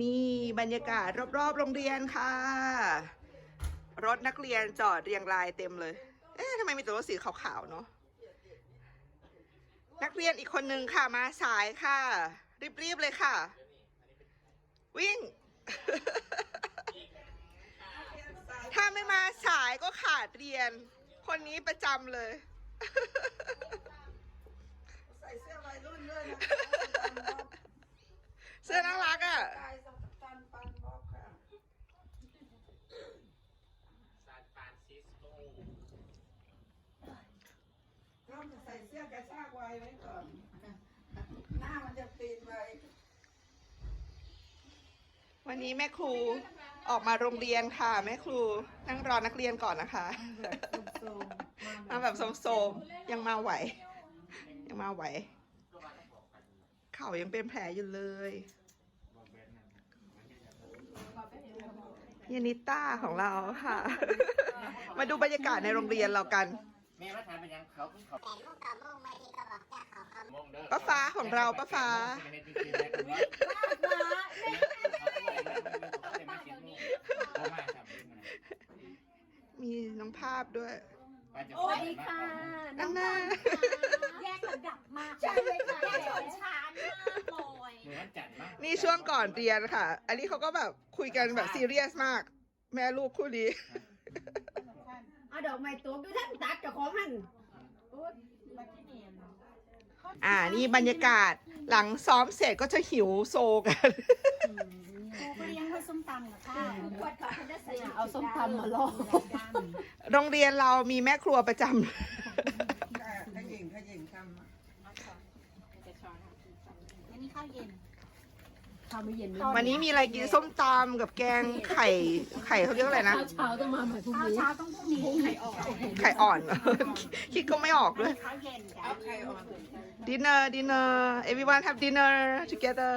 นี่บรรยากาศรอบๆ โรงเรียนค่ะ รถนักเรียนจอดเรียงรายเต็มเลย เอ๊ะทำไมมีแต่รถสีขาวๆเนาะนักเรียนอีกคนนึงค่ะมาสายค่ะ รีบๆเลยค่ะ วิ่ง ถ้าไม่มาสายก็ขาดเรียน คนนี้ประจำเลย ใส่เสื้อวัยรุ่นด้วยนะ เสื้อน่ารักอะ ตายสองตันปันบอกค่ะ ซานฟรานซิสโก ต้องใส่เสื้อกระชากไว้ไว้ก่อน หน้ามันจะปีนไว้วันนี้แม่ครูออกมาโรงเรียนค่ะ แม่ครูนั่งรอนักเรียนก่อนนะคะมาแบบโสมๆยังมาไหว ยังมาไหว เข่ายังเป็นแผลอยู่เลยพี่นิต้าของเราค่ะ มาดูบรรยากาศในโรงเรียนเรากันแม่มาถามเป็นยังเขาเขาแต่ลูกกับลูกไม่ดีก็บอกจะขอคำมงเด้อป้าฟ้าของเราป้าฟ้ามีน้องภาพด้วยสวัสดีค่ะนั่นน่ะแยกระดับมากใช่เลยค่ะแยกชนชั้นมากเลยหนูวันจันทร์มั้งนี่ช่วงก่อนเรียนค่ะ อันนี้เขาก็แบบคุยกันแบบซีเรียสมาก แม่ลูกคู่นี้เอา ดอกไม้ตัวดูท่านตัดเจ้าของมันอ่านี่บรรยากาศหลังซ้อมเสร็จก็จะหิวโซกันครูก็เลี้ยงไว้ส้มตำกับข้าวครูขวดขอให้ได้ใส่เอาส้มตำมาล่อโรงเรียนเรามีแม่ครัวประจำขยิงขยิงทำอะอันนี้ข้าวเย็น ทำไม่เย็นวันนี้มีอะไรกินส้มตำกับแกงไข่ไข่เขาเรียกอะไรนะเช้าต้องมาใหม่พรุ่งข้าวนี้เช้าต้องพรุ่งนี้ไข่ออกไข่อ่อน คิดก็ไม่ออกด้วย ข้าวเย็นจ้ะเอาใครออก dinner dinner everyone have dinner together